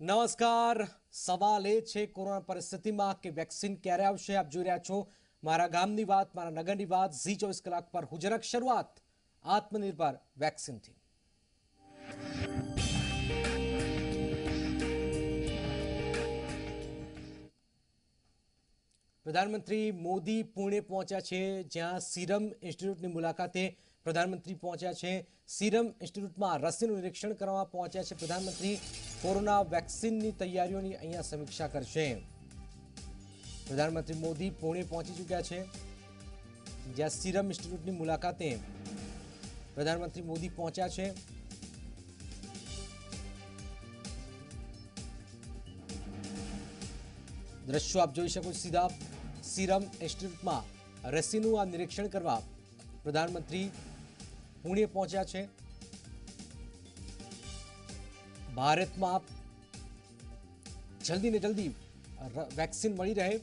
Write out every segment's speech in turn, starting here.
નમસ્કાર. સવાલ એ છે, કોરોના પરિસ્થિતિમાં કે વેક્સિન ક્યારે આવશે? આપ જોઈ રહ્યા છો મારા ગામની વાત, મારા નગરની વાત. ઝી ચોવીસ કલાક પર હુજરક શરૂઆત આત્મનિર્ભર વેક્સિનથી. પ્રધાનમંત્રી મોદી પુણે પહોંચ્યા છે જ્યાં સીરમ ઇન્સ્ટિટ્યૂટની મુલાકાતે પ્રધાનમંત્રી પહોંચ્યા છે. સીરમ ઇન્સ્ટિટ્યૂટમાં રસીનું નિરીક્ષણ કરવા પહોંચ્યા છે પ્રધાનમંત્રી. કોરોના વેક્સિનની તૈયારીઓની અહીંયા સમીક્ષા કરશે. પ્રધાનમંત્રી મોદી પુણે પહોંચી ચૂક્યા છે, જ્યાં સીરમ ઇન્સ્ટિટ્યૂટની મુલાકાતે પ્રધાનમંત્રી મોદી પહોંચ્યા છે. દ્રશ્યો આપ જોઈ શકો છો સીધા સીરમ ઇન્સ્ટિટ્યૂટમાં રસીનું આ નિરીક્ષણ કરવા પ્રધાનમંત્રી પુણે પહોંચ્યા છે. ભારતમાં જલ્દી ને જલ્દી વેક્સિન મળી રહે.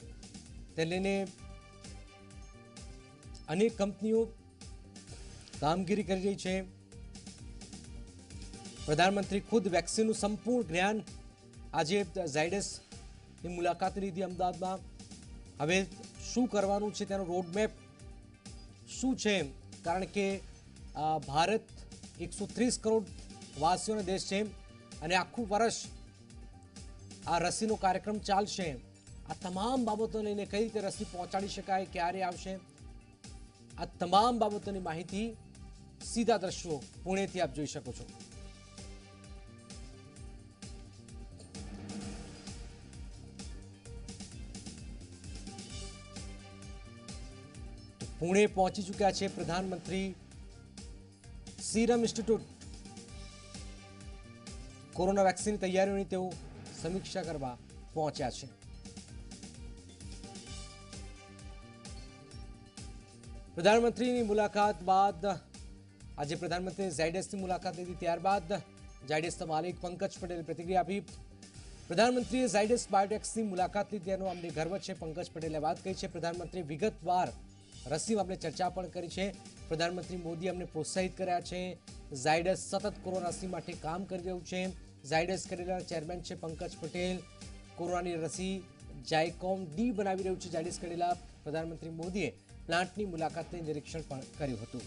તે લઈને અનેક કંપનીઓ કામગીરી કરી રહી છે. પ્રધાનમંત્રી ખુદ વેક્સિનનું સંપૂર્ણ જ્ઞાન આજે ઝાયડસની મુલાકાત લીધી અમદાવાદમાં. હવે શું કરવાનું છે તેનો રોડમેપ શું છે? કારણ કે ભારત એકસો ત્રીસ કરોડ વાસીઓનો દેશ છે. અને આખું વર્ષ આ રસીનો કાર્યક્રમ ચાલશે. આ તમામ બાબતો લઈને કઈ રીતે રસી પહોંચાડી શકાય, ક્યારે આવશે? આ તમામ બાબતોની માહિતી સીધા દ્રશ્યો પુણેથી આપ જોઈ શકો છો. પુણે પહોંચી ચૂક્યા છે પ્રધાનમંત્રી સીરમ ઇન્સ્ટિટ્યૂટ કોરોના વેક્સિન તૈયારીઓની તેઓ સમીક્ષા કરવા પહોંચ્યા છે પ્રધાનમંત્રીની મુલાકાત બાદ આજે પ્રધાનમંત્રીએ ઝાયડસની મુલાકાત લીધી ત્યારબાદ ઝાયડસના માલિક પંકજ પટેલે પ્રતિક્રિયા આપી પ્રધાનમંત્રીએ ઝાયડસ બાયોટેક્સની મુલાકાત લીધી એનો અમને ગર્વ છે પંકજ પટેલે વાત કહી છે પ્રધાનમંત્રીએ વિગતવાર રસીમાં આપણે ચર્ચા પણ કરી છે. પ્રધાનમંત્રી મોદી અમને પ્રોત્સાહિત કર્યા છે. ઝાયડસ સતત કોરોના રસી માટે કામ કરી રહ્યું છે. ઝાયડસ કરેલા ચેરમેન છે પંકજ પટેલ. કોરોનાની રસી જાયકોમ ડી બનાવી રહ્યું છે, ઝાયડસ કરેલા પ્રધાનમંત્રી મોદીએ. પ્લાન્ટની મુલાકાતને નિરીક્ષણ પણ કર્યું હતું.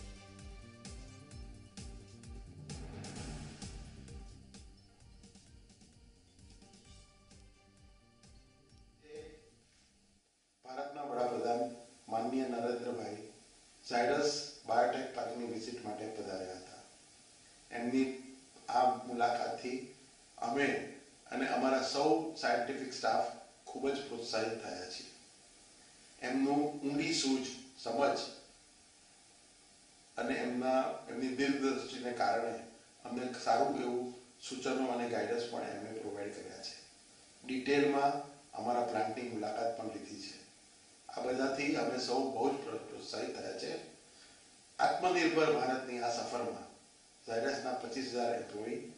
સ્ટાફ ખૂબ જ પ્રોત્સાહિત થયા છે. એમનું ઊંડી સૂઝ, સમજ અને એમના, એમની દીર્ઘદ્રષ્ટિને કારણે અમને સારું એવું સૂચનો અને ગાઈડન્સ પણ એમણે પ્રોવાઈડ કર્યા છે. ડિટેલમાં અમારા પ્લાન્ટની મુલાકાત પણ લીધી છે. આ બધાથી અમે સૌ બહુ જ પ્રોત્સાહિત થયા છે. આત્મનિર્ભર ભારતની આ સફરમાં ઝાયડસના પચીસ હજાર એમ્પ્લોયી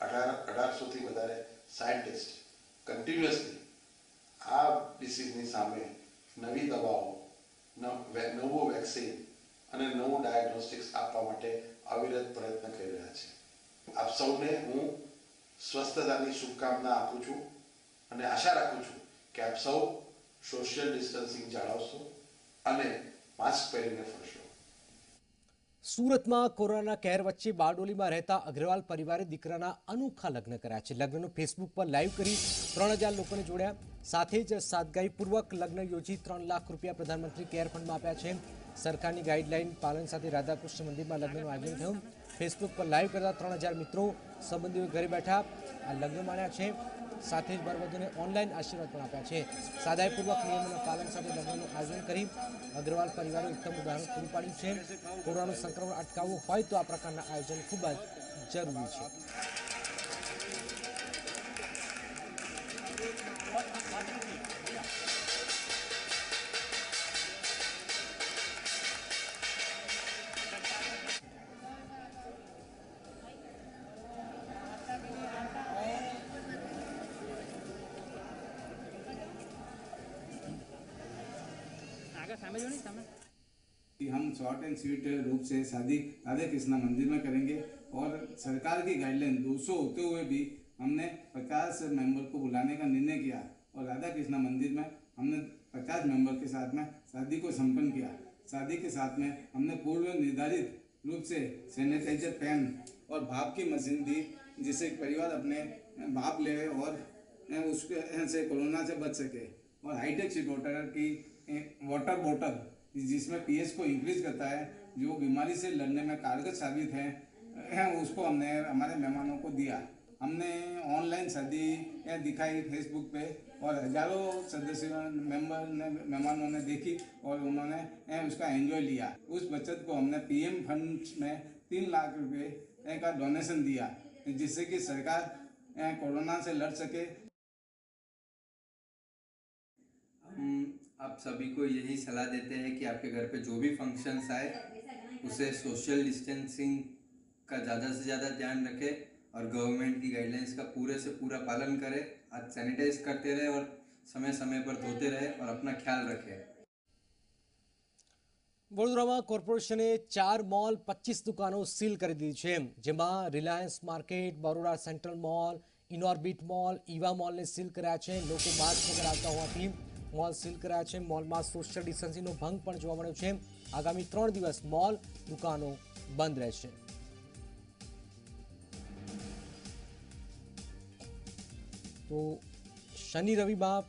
અઢાર, અઢારસોથી વધારે સાયન્ટિસ્ટ કન્ટિન્યુઅસલી આ ડિસીઝની સામે નવી દવાઓ નવું વેક્સિન અને નવું ડાયગ્નોસ્ટિક્સ આપવા માટે અવિરત પ્રયત્ન કરી રહ્યા છે. આપ સૌને હું સ્વસ્થતાની શુભકામના આપું છું અને આશા રાખું છું કે આપ સૌ સોશિયલ ડિસ્ટન્સિંગ જાળવશો અને માસ્ક પહેરીને ફરશો. સુરતમાં કોરોનાના કેર વચ્ચે બારડોલીમાં રહેતા અગ્રવાલ પરિવારે દીકરાના અનોખા લગ્ન કર્યા છે. લગ્નનો ફેસબુક પર લાઈવ કરી ત્રણ હજાર લોકોને જોડ્યા. સાથે જ સાદગાઈપૂર્વક લગ્ન યોજી ત્રણ લાખ રૂપિયા પ્રધાનમંત્રી કેર ફંડમાં આપ્યા છે. સરકારની ગાઈડલાઈન પાલન સાથે રાધાકૃષ્ણ મંદિરમાં લગ્નનું આયોજન થયું. ફેસબુક પર લાઈવ કરતા ત્રણ મિત્રો સંબંધીઓ ઘરે બેઠા આ લગ્ન માણ્યા છે. સાથે જ બરવધુને ઓનલાઈન આશીર્વાદ પણ આપ્યા છે. સાદાઈપૂર્વક નિયમોના પાલન સાથે લગ્નનું આયોજન કરી અગ્રવાલ પરિવારે ઉત્તમ ઉદાહરણ પૂરું પાડ્યું છે. કોરોનાનું સંક્રમણ અટકાવવું હોય તો આ પ્રકારના આયોજન ખૂબ જ જરૂરી છે. हम शॉर्ट एंड स्वीट रूप से शादी, राधे कृष्णा मंदिर में करेंगे और सरकार की गाइडलाइन 200 होते हुए भी हमने 50 मेंबर को बुलाने का निर्णय किया और राधा कृष्णा मंदिर में हमने 50 मेंबर के साथ में शादी को संपन्न किया। शादी के साथ में हमने पूर्व निर्धारित रूप से सैनिटाइजर पेन और भाप की मशीन दी, जिससे परिवार अपने भाप ले और उसके से कोरोना से बच सके। और हाईटेक सी वाटर की वाटर बोतल जिसमें पीएच को इंक्रीज करता है, जो बीमारी से लड़ने में कारगर साबित है उसको हमने, हमारे मेहमानों को दिया। हमने ऑनलाइन शादी दिखाई फेसबुक पे, और हज़ारों सदस्यों मेंबर ने, मेहमानों ने देखी, और उन्होंने उसका एंजॉय लिया। उस बचत को हमने पीएम फंड में तीन लाख रुपए का डोनेशन दिया, जिससे कि सरकार कोरोना से लड़ सके आप सभी को यही सलाह देते हैं कि आपके घर पे जो भी फंक्शंस आए उसे सोशल डिस्टेंसिंग का ज़्यादा से ज़्यादा ध्यान रखें और गवर्नमेंट की गाइडलाइंस का पूरे से पूरा पालन करें हाथ सैनिटाइज करते रहे और समय समय पर धोते रहे और अपना ख्याल रखें વડોદરામાં કોર્પોરેશને ચાર મોલ પચીસ દુકાનો સીલ કરી દીધી છે જેમાં Reliance market Baroda Central Mall Inorbit Mall Eva મોલને seal કર્યા છે લોકો માસ્ક વગર આવતા હોવાથી મોલ સીલ કર્યા છે. મોલમાં સોશિયલ ડિસ્ટન્સિંગનો ભંગ પણ જોવા મળ્યો છે. આગામી ત્રણ દિવસ મોલ, દુકાનો બંધ રહેશે. તો શનિ રવિમાં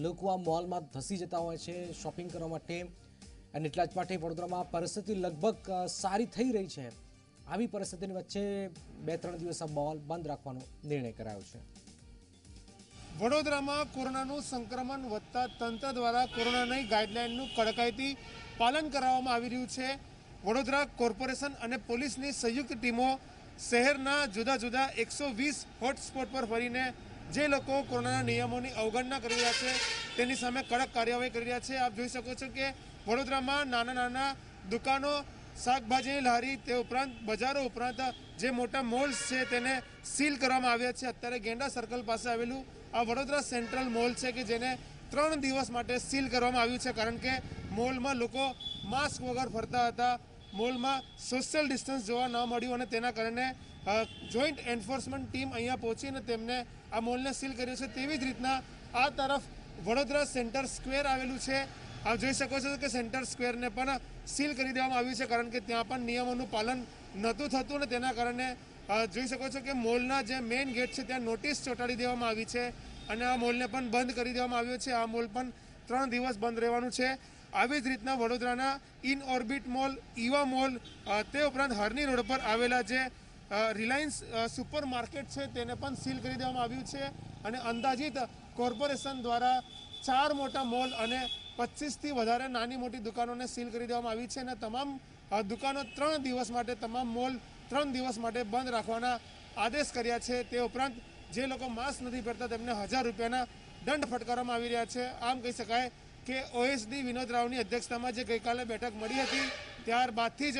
લોકો આ મોલમાં ધસી જતા હોય છે શોપિંગ કરવા માટે. અને એટલા જ માટે વડોદરામાં પરિસ્થિતિ લગભગ સારી થઈ રહી છે. આવી પરિસ્થિતિની વચ્ચે બે, ત્રણ દિવસ આ મોલ બંધ રાખવાનો નિર્ણય કરાયો છે. વડોદરામાં કોરોનાનું સંક્રમણ વધતા તંત્ર દ્વારા કોરોનાની ગાઈડલાઇનનું કડકાઈથી પાલન કરાવવામાં આવી રહ્યું છે. વડોદરા કોર્પોરેશન અને પોલીસની સંયુક્ત ટીમો શહેરના જુદા જુદા એકસો વીસ હોટસ્પોટ પર ફરીને જે લોકો કોરોનાના નિયમોની અવગણના કરી રહ્યા છે, તેની સામે કડક કાર્યવાહી કરી રહ્યા છે. આપ જોઈ શકો છો કે વડોદરામાં નાના નાના દુકાનો શાકભાજીની લારી તે ઉપરાંત બજારો ઉપરાંત જે મોટા મોલ્સ છે, તેને સીલ કરવામાં આવ્યા છે. અત્યારે ગેંડા સર્કલ પાસે આવેલું આ વડોદરા સેન્ટ્રલ મોલ છે કે જેને ત્રણ દિવસ માટે સીલ કરવામાં આવ્યું છે, કારણ કે મોલમાં લોકો માસ્ક વગર ફરતા હતા. મોલમાં સોશિયલ ડિસ્ટન્સ જોવા ન મળ્યું અને તેના કારણે જોઈન્ટ એન્ફોર્સમેન્ટ ટીમ અહીંયા પહોંચીને તેમને આ મોલને સીલ કર્યો છે. તેવી જ રીતના આ તરફ વડોદરા સેન્ટર સ્ક્વેર આવેલું છે. આપ જોઈ શકો છો કે સેન્ટર સ્ક્વેરને પણ સીલ કરી દેવામાં આવ્યું છે, કારણ કે ત્યાં પણ નિયમોનું પાલન નહોતું થતું ને તેના કારણે જોઈ શકો છો કે મોલના જે મેઇન ગેટ છે, ત્યાં નોટિસ ચોંટાડી દેવામાં આવી છે અને આ મોલને પણ બંધ કરી દેવામાં આવ્યો છે. આ મોલ પણ ત્રણ દિવસ બંધ રહેવાનું છે. આવી જ રીતના વડોદરાના Inorbit mall, Eva mall તે ઉપરાંત હરની રોડ પર આવેલા જે રિલાયન્સ સુપર માર્કેટ છે, તેને પણ સીલ કરી દેવામાં આવ્યું છે અને અંદાજિત કોર્પોરેશન દ્વારા ચાર મોટા મોલ અને પચીસથી વધારે નાની મોટી દુકાનોને સીલ કરી દેવામાં આવી છે અને તમામ દુકાનો ત્રણ દિવસ માટે તમામ મોલ ત્રણ દિવસ માટે બંધ રાખવાના આદેશ કર્યા છે. તે ઉપરાંત જે લોકો માસ્ક નથી પહેરતા તેમને હજાર રૂપિયાના દંડ ફટકારવામાં આવી રહ્યા છે. આમ કહી શકાય કે ઓએસડી વિનોદ રાવની અધ્યક્ષતામાં જે ગઈકાલે બેઠક મળી હતી, ત્યારબાદથી જ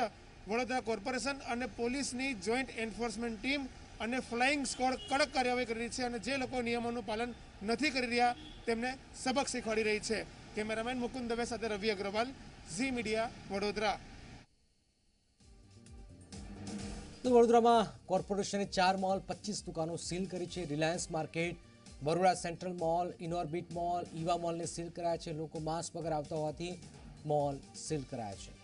વડોદરા કોર્પોરેશન અને પોલીસની જોઈન્ટ એન્ફોર્સમેન્ટ ટીમ અને ફ્લાઇંગ સ્કોડ કડક કાર્યવાહી કરી રહી છે અને જે લોકો નિયમોનું પાલન નથી કરી રહ્યા તેમને સબક શીખવાડી રહી છે. કેમેરામેન મુકુંદ દવે સાથે રવિ અગ્રવાલ, ઝી મીડિયા, વડોદરા. તો વડોદરામાં કોર્પોરેશને ચાર મોલ, પચીસ દુકાનો સીલ કરી છે. Reliance market, Baroda central mall Inorbit mall, Eva મોલને seal કરાયા છે. લોકો માસ્ક વગર આવતા હોવાથી મોલ સીલ કરાયા છે.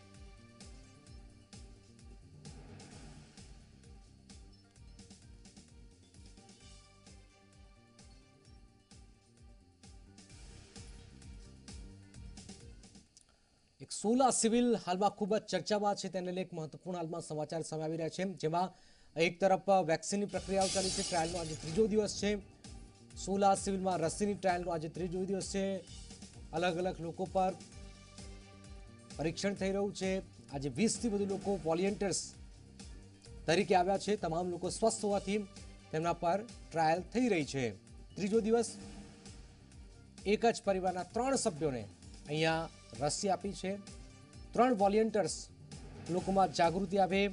સોલા સિવિલ હાલમાં ખૂબ જ ચર્ચામાં છે. તેને લઈ એક મહત્વપૂર્ણ હાલમાં સમાચાર સામે આવી રહ્યા છે. જેમાં એક તરફ વેક્સિનની પ્રક્રિયાઓ ચાલી છે. ટ્રાયલનો આજે ત્રીજો દિવસ છે. સોલા સિવિલમાં રસીની ટ્રાયલનો આજે ત્રીજો દિવસ છે. અલગ અલગ લોકો પર પરીક્ષણ થઈ રહ્યું છે. આજે વીસથી વધુ લોકો વોલિયન્ટર્સ તરીકે આવ્યા છે. તમામ લોકો સ્વસ્થ હોવાથી તેમના પર ટ્રાયલ થઈ રહી છે. ત્રીજો દિવસ એક જ પરિવારના ત્રણ સભ્યોને અહીંયા રસી આપી છે. ત્રણ વોલિયન્ટર્સ લોકોમાં જાગૃતિ આવે,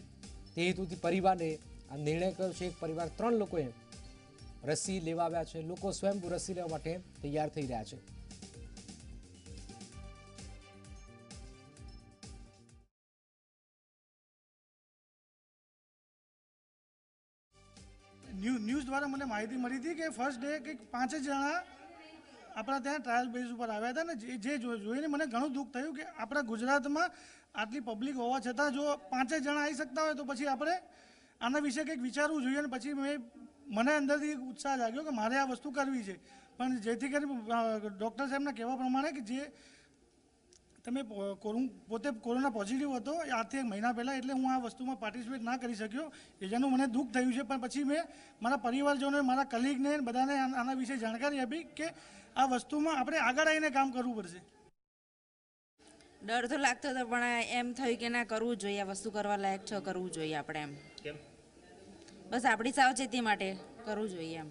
તે હેતુથી પરિવારને આ નિર્ણય કર્યો છે. એક પરિવાર ત્રણ લોકોએ રસી લેવા આવ્યા છે. લોકો સ્વયંભૂ રસી લેવા માટે તૈયાર થઈ રહ્યા છે. ન્યૂ ન્યૂઝ દ્વારા મને માહિતી મળી હતી કે ફર્સ્ટ ડે કંઈક પાંચ જણા આપણા ત્યાં ટ્રાયલ બેઝ ઉપર આવ્યા હતા ને, જે જોઈને મને ઘણું દુઃખ થયું કે આપણા ગુજરાતમાં આટલી પબ્લિક હોવા છતાં જો પાંચે જણા આવી શકતા હોય તો પછી આપણે આના વિશે કંઈક વિચારવું જોઈએ અને પછી મેં મને અંદરથી એક ઉત્સાહ જાગ્યો કે મારે આ વસ્તુ કરવી છે. પણ જેથી કરી ડૉક્ટર સાહેબના કહેવા પ્રમાણે કે જે તમે પોતે કોરોના પોઝિટિવ હતો આજથી એક મહિના પહેલાં એટલે હું આ વસ્તુમાં પાર્ટિસિપેટ ના કરી શક્યો. એ જેનું મને દુઃખ થયું છે પણ પછી મેં મારા પરિવારજનોને મારા કલીગને બધાને આના વિશે જાણકારી આપી કે આ વસ્તુમાં આપણે આગળ આવીને કામ કરવું પડશે. ડર તો લાગતો હતો પણ એમ થયું કે ના કરવું જોઈએ આ વસ્તુ કરવા લાયક છે કરવું જોઈએ આપણે એમ. કેમ? બસ આપણી સાવચેતી માટે કરવું જોઈએ એમ.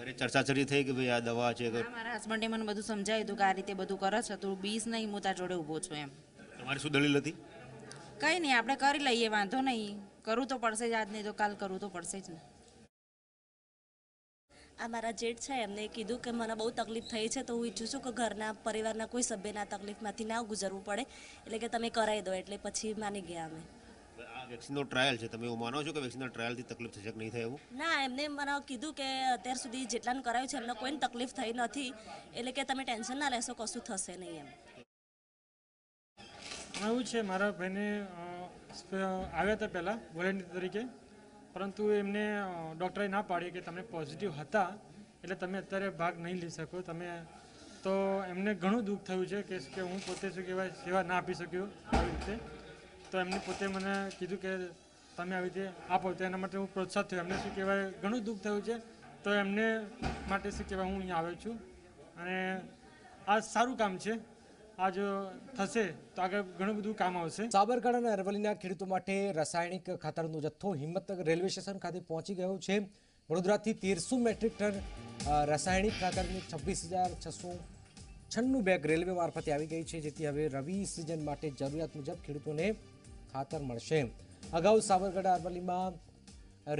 ઘરે ચર્ચા ચર્ચી થઈ કે ભાઈ આ દવા છે હા, મારા હસબન્ડે મને બધું સમજાવ્યું હતું કે આ રીતે બધું કરે છે તું બીસ નહીં હું તાર જોડે ઊભો છું એમ. તમારી શું દલીલ હતી? કંઈ નહીં આપણે કરી લઈએ વાંધો નહીં. કરવું તો પડશે જ આજ નહીં તો કાલ કરવું તો પડશે જ ને. આ મારા જેઠ છે એમને કીધું કે મને બહુ તકલીફ થઈ છે તો હું ઈચ્છું છું કે ઘરના પરિવારના કોઈ સભ્યના તકલીફમાંથી ના ગુજરવું પડે એટલે કે તમે કરાવી દો એટલે પછી માની ગયા અમે. વેક્સિનનો ટ્રાયલ છે. તમે એવું માનો છો કે વેક્સિનના ટ્રાયલથી તકલીફ થશે કે નહીં થાય એવું? ના એમને મને કીધું કે અત્યાર સુધી જેટલાને કરાયું છે એમને કોઈ તકલીફ થઈ નથી. એટલે કે તમે ટેન્શન ના લેશો કશું થશે નહીં એમ. આવું છે મારા ભાઈને આવ્યા હતા પહેલાં વોલેન્ટિયર તરીકે. પરંતુ એમને ડૉક્ટરે ના પાડી કે તમે પોઝિટિવ હતા. એટલે તમે અત્યારે ભાગ નહીં લઈ શકો. તમે તો એમને ઘણું દુઃખ થયું છે કે કે હું પોતે શું કહેવાય સેવા ના આપી શક્યો આવી રીતે. તો એમને પોતે મને કીધું કે તમે આવી રીતે આપો. તો એના માટે હું પ્રોત્સાહિત થયો. એમને શું કહેવાય, ઘણું દુઃખ થયું છે. તો એમને માટે શું કહેવાય, હું અહીંયા આવ્યો છું. અને આ સારું કામ છે. આ જો થશે, તો આગળ ઘણું બધું કામ આવશે. સાબરકાંઠા અને અરવલ્લીના ખેડૂતો માટે રાસાયણિક ખાતરનો જથ્થો હિંમતનગર રેલવે સ્ટેશન ખાતે પહોંચી ગયો છે. વડોદરાથી તેરસો મેટ્રિક ટન રાસાયણિક ખાતરની છવ્વીસ હજાર છસો છન્નું બેગ રેલવે મારફતે આવી ગઈ છે. જેથી હવે રવિ સિઝન માટે જરૂરિયાત મુજબ ખેડૂતોને ખાતર મળશે. અગાઉ સાબરકાંઠા અરવલ્લીમાં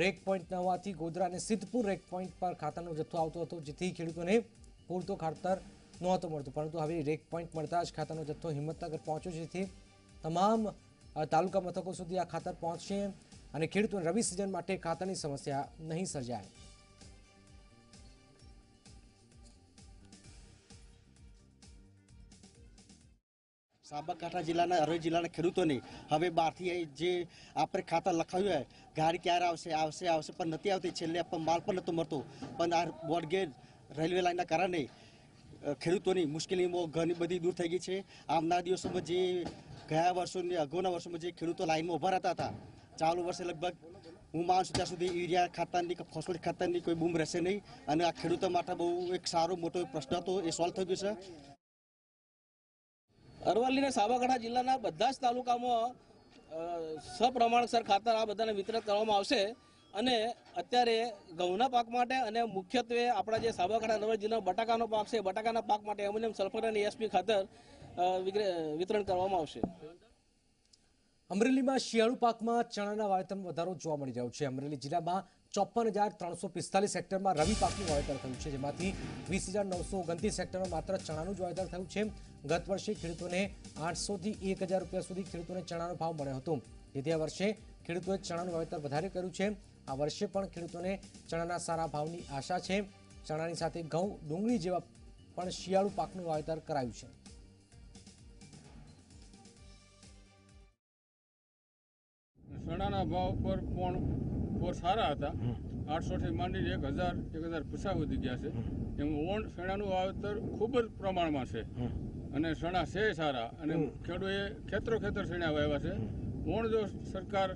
રેક પોઈન્ટ ન હોવાથી ગોધરા અને સિદ્ધપુર રેક પોઈન્ટ પર ખાતરનો જથ્થો આવતો હતો, જેથી ખેડૂતોને પૂરતો ખાતર નહોતો મળતો. પરંતુ હવે રેક પોઈન્ટ મળતા જ ખાતરનો જથ્થો હિંમતનગર પહોંચ્યો જેથી તમામ તાલુકા મથકો સુધી આ ખાતર પહોંચશે અને ખેડૂતોને રવિ સિઝન માટે ખાતરની સમસ્યા નહીં સર્જાય. સાબરકાંઠા જિલ્લાના, અરવલ્લી જિલ્લાના ખેડૂતોને હવે બહારથી જે આપણે ખાતર લખાવ્યું હોય ગાડી ક્યારે આવશે આવશે આવશે, પણ નથી આવતી. છેલ્લે પણ માલ પણ નહોતો મળતો. પણ આ બોર્ડગેજ રેલવે લાઇનના કારણે ખેડૂતોની મુશ્કેલીમાં ઘણી બધી દૂર થઈ ગઈ છે. આમના દિવસોમાં જે ગયા વર્ષોની, અગાઉના વર્ષોમાં જે ખેડૂતો લાઇનમાં ઊભા રહેતા હતા, ચાલુ વર્ષે લગભગ હું માનું છું ત્યાં સુધી યુરિયા ખાતરની કે ફોસ્ફેટ ખાતરની કોઈ બૂમ રહેશે નહીં. અને આ ખેડૂતો માટે બહુ એક સારો, મોટો પ્રશ્ન હતો, એ સોલ્વ થઈ ગયો છે. અરવલ્લી અને સાબરકાંઠા જિલ્લાના બધા જ તાલુકામાં સપ્રમાણસર ખાતર આ બધાને વિતરણ કરવામાં આવશે. અને અત્યારે ઘઉંના પાક માટે અને મુખ્યત્વે આપણા જે સાબરકાંઠા અરવલ્લી જિલ્લાનો બટાકાનો પાક છે, બટાકાના પાક માટે એમોનિયમ સલ્ફર અને એસપી ખાતર વિતરણ કરવામાં આવશે. અમરેલીમાં શિયાળુ પાકમાં ચણાના વાવેતરમાં વધારો જોવા મળી રહ્યો છે. અમરેલી જિલ્લામાં ચોપન હજાર ત્રણસો પિસ્તાલીસ હેક્ટરમાં રવિ પાકનું વાવેતર થયું છે, જેમાંથી વીસ હજાર નવસો ઓગણત્રીસ હેક્ટરમાં માત્ર ચણાનું જ વાવેતર થયું છે. ગત વર્ષે ખેડૂતોને આઠસોથી એક હજાર રૂપિયા સુધી ખેડૂતોને ચણાનો ભાવ મળ્યો હતો. જેથી આ વર્ષે ખેડૂતોએ ચણાનું વાવેતર વધારે કર્યું છે. આ વર્ષે પણ ખેડૂતોને ચણાના સારા ભાવની આશા છે. ચણાની સાથે ઘઉં, ડુંગળી જેવા પણ શિયાળુ પાકનું વાવેતર કરાયું છે. ચણાના ભાવ પર પણ પોર સારા હતા. આઠસોથી માંડીને એક હજાર એક હજાર પૂછા વધી ગયા છે. એમ ઓણ શેણાનું વાવેતર ખૂબ જ પ્રમાણમાં છે. અને શણા છે સારા. અને ખેડૂએ ખેતરો ખેતર શેણા વાવ્યા છે. ઓણ જો સરકાર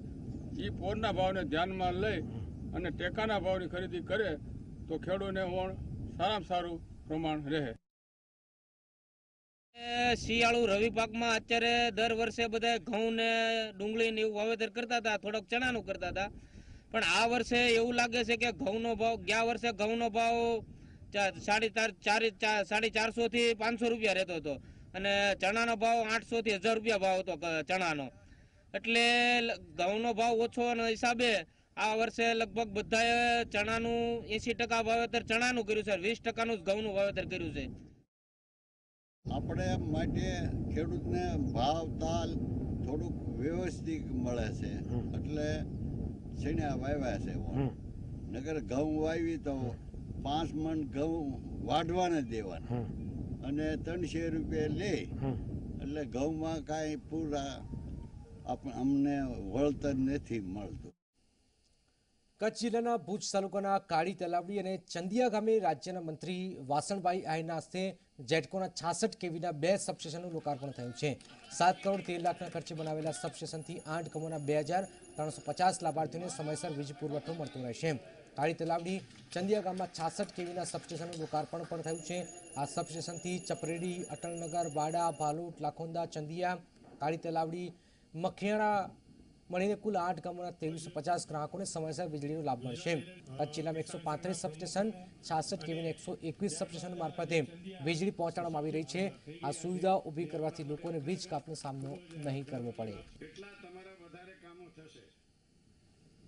એ પોરના ભાવને ધ્યાનમાં લઈ અને ટેકાના ભાવની ખરીદી કરે તો ખેડૂને ઓણ સારામાં સારું પ્રમાણ રહે. શિયાળુ રવિ પાકમાં અત્યારે દર વર્ષે બધા ઘઉં ને ડુંગળી ને એવું વાવેતર કરતા હતા થોડોક ચણાનું કરતા હતા. પણ આ વર્ષે એવું લાગે છે કે ઘઉંનો ભાવ ગયા વર્ષે ઘઉંનો ભાવ ચા- સાડી ચાર ચાર સાડી ચારસો થી પાંચસો રૂપિયા રહેતો હતો. અને ચણાનો ભાવ આઠસો થી હજાર રૂપિયા ભાવ હતો ચણાનો. એટલે ઘઉંનો ભાવ ઓછો હિસાબે આ વર્ષે લગભગ બધાએ ચણાનું એસી ટકા વાવેતર ચણાનું કર્યું છે વીસ ટકાનું જ ઘઉંનું વાવેતર કર્યું છે. આપણે માટે ખેડૂતને ભાવ તાલ થોડુંક વ્યવસ્થિત મળે છે. એટલે શેણા વાવ્યા છે નગર ઘઉં વાવી તો પાંચ મણ ઘઉં વાઢવાને દેવાના. અને ત્રણસો રૂપિયા લે. એટલે ઘઉંમાં કાંઈ પૂરા આપણે અમને વળતર નથી મળતું. કચ્છ જિલ્લાના ભુજ તાલુકાના કાળી તલાવડી અને ચંદિયા ગામે રાજ્યના મંત્રી વાસણભાઈ આહિરના હસ્તે જેટકોના છાસઠ કેવીના બે સબસ્ટેશનનું લોકાર્પણ થયું છે. સાત કરોડ તેર લાખના ખર્ચે બનાવેલા સબસ્ટેશનથી આઠ કમોના બે હજાર ત્રણસો પચાસ લાભાર્થીઓને સમયસર વીજ પુરવઠો મળતો રહેશે. કાળી તલાવડી ચંદિયા ગામમાં છાસઠ કેવીના સબસ્ટેશનનું લોકાર્પણ પણ થયું છે. આ સબસ્ટેશનથી ચપરેડી, અટલનગર, વાડા ભાલુટ લાખોંદા, ચંદિયા, કાળી તલાવડી, મખિયાણા મળીને કુલ આઠ ગામોના ત્રેવીસો પચાસ ગ્રાહકોને સમયસર વીજળીનો લાભ મળશે. કચ્છ જિલ્લામાં એકસો પાંત્રીસ સબસ્ટેશન, છાસઠ કેવીને એકસો એકવીસ સબસ્ટેશન મારફતે વીજળી પહોંચાડવામાં આવી રહી છે. આ સુવિધા ઊભી કરવાથી લોકોને વીજ કાપનો સામનો નહીં કરવો પડે એટલા તમારા વધારે કામો થશે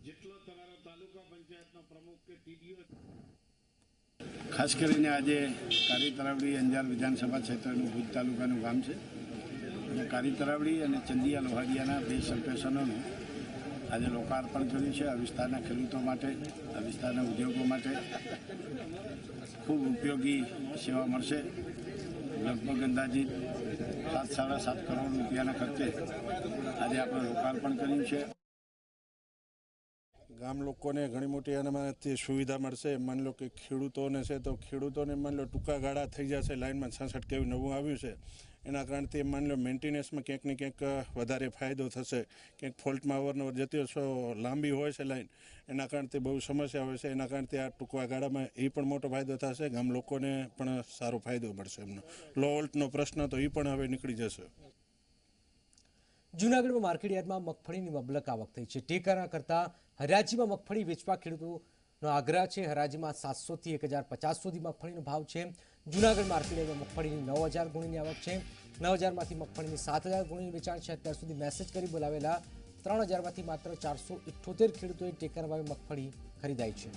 જેટલો તમારા તાલુકા પંચાયતનો પ્રમુખ કે ટીડીઓ ખાસ કરીને આજે કારી તરાવડી અંજાર વિધાનસભા ક્ષેત્રનું ભુજ તાલુકાનું ગામ છે. અને કારી તરાવડી અને ચંદિયા લોહાડિયાના બે સંપ્રેષણોનું આજે લોકાર્પણ કર્યું છે. આ વિસ્તારના ખેડૂતો માટે, આ વિસ્તારના ઉદ્યોગો માટે ખૂબ ઉપયોગી સેવા મળશે. લગભગ અંદાજિત સાત, સાડા સાત કરોડ રૂપિયાના ખર્ચે આજે આપણે લોકાર્પણ કર્યું છે. ગામ લોકોને ઘણી મોટી એનામાંથી સુવિધા મળશે. માની લો કે ખેડૂતોને છે તો ખેડૂતોને માની લો ટૂંકા ગાળા થઈ જશે, લાઇનમાં છાસઠ કેવી નવું આવ્યું છે. એના કારણથી માની લો મેન્ટેનન્સમાં ક્યાંક ને ક્યાંક વધારે ફાયદો થશે. ક્યાંક ફોલ્ટમાં અવારનવાર જતી હશે લાંબી હોય છે લાઇન. એના કારણથી બહુ સમસ્યા હોય છે. એના કારણથી આ ટૂંકા ગાળામાં એ પણ મોટો ફાયદો થશે. ગામ લોકોને પણ સારો ફાયદો મળશે એમનો. લો વોલ્ટનો પ્રશ્ન તો એ પણ હવે નીકળી જશે. જૂનાગઢમાં માર્કેટ યાર્ડમાં મગફળીની મબલક આવક થઈ છે. ટેકાના કરતાં હરાજીમાં મગફળી વેચવા ખેડૂતોનો આગ્રહ છે. હરાજીમાં સાતસોથી એક હજાર પચાસ સુધી મગફળીનો ભાવ છે. જૂનાગઢ માર્કેટ યાર્ડમાં મગફળીની નવ હજાર ગુણીની આવક છે. નવ હજારમાંથી મગફળીની સાત હજાર ગુણીની વેચાણ છે. અત્યાર સુધી મેસેજ કરી બોલાવેલા ત્રણ હજારમાંથી માત્ર ચારસો ઇઠ્ઠોતેર ખેડૂતોએ ટેકાના ભાવે મગફળી ખરીદાઈ છે.